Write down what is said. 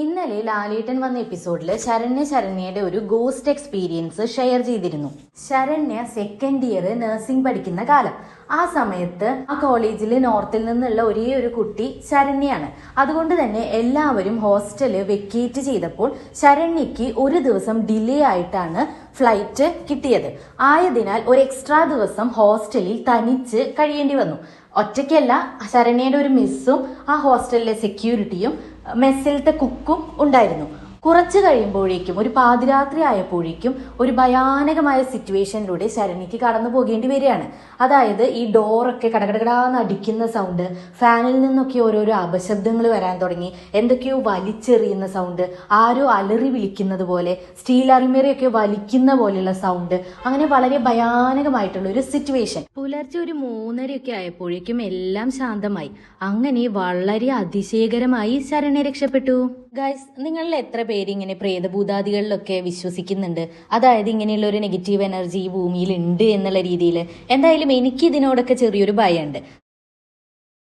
ഇന്നലെ ലാലേട്ടൻ വന്ന എപ്പിസോഡിൽ ശരണ്യ ശരണ്യയുടെ ഒരു ഗോസ്റ്റ് എക്സ്പീരിയൻസ് ഷെയർ ചെയ്തിരുന്നു. ശരണ്യ സെക്കൻഡ് ഇയർ നഴ്സിംഗ് പഠിക്കുന്ന കാലം. ആ സമയത്ത് ആ കോളേജിൽ നോർത്തിൽ നിന്നുള്ള ഒരേ ഒരു കുട്ടി ശരണ്യാണ്. അതുകൊണ്ട് തന്നെ എല്ലാവരും ഹോസ്റ്റൽ വെക്കേറ്റ് ചെയ്തപ്പോൾ ശരണ്യയ്ക്ക് ഒരു ദിവസം ഡിലേ ആയിട്ടാണ് ഫ്ലൈറ്റ് കിട്ടിയത്. ആയതിനാൽ ഒരു എക്സ്ട്രാ ദിവസം ഹോസ്റ്റലിൽ തനിച്ച് കഴിയേണ്ടി വന്നു. ഒറ്റയ്ക്കല്ല ശരണ്യയുടെ ഒരു മിസ്സും ആ ഹോസ്റ്റലിലെ സെക്യൂരിറ്റിയും മെസ്സിലത്തെ കുക്കും ഉണ്ടായിരുന്നു. കുറച്ച് കഴിയുമ്പോഴേക്കും ഒരു പാതിരാത്രി ആയപ്പോഴേക്കും ഒരു ഭയാനകമായ സിറ്റുവേഷനിലൂടെ ശരണിക്ക് കടന്നു പോകേണ്ടി വരികയാണ്. അതായത് ഈ ഡോറൊക്കെ കടകടകടാന്ന് അടിക്കുന്ന സൗണ്ട് ഫാനിൽ നിന്നൊക്കെ ഓരോരോ അപശബ്ദങ്ങൾ വരാൻ തുടങ്ങി. എന്തൊക്കെയോ വലിച്ചെറിയുന്ന സൗണ്ട് ആരോ അലറി വിളിക്കുന്നത് പോലെ സ്റ്റീൽ അറിമേറിയൊക്കെ വലിക്കുന്ന പോലെയുള്ള സൗണ്ട് അങ്ങനെ വളരെ ഭയാനകമായിട്ടുള്ള ഒരു സിറ്റുവേഷൻ പുലർച്ചെ ഒരു മൂന്നരയൊക്കെ ആയപ്പോഴേക്കും എല്ലാം ശാന്തമായി. അങ്ങനെ വളരെ അതിശയകരമായി ശരണെ രക്ഷപ്പെട്ടു. ഗൈസ് നിങ്ങളിൽ എത്ര പേര് ഇങ്ങനെ പ്രേതഭൂതാദികളിലൊക്കെ വിശ്വസിക്കുന്നുണ്ട്? അതായത് ഇങ്ങനെയുള്ള ഒരു നെഗറ്റീവ് എനർജി ഭൂമിയിൽ ഉണ്ട് എന്നുള്ള രീതിയിൽ എന്തായാലും എനിക്ക് ഇതിനോടൊക്കെ ചെറിയൊരു ഭയമുണ്ട്.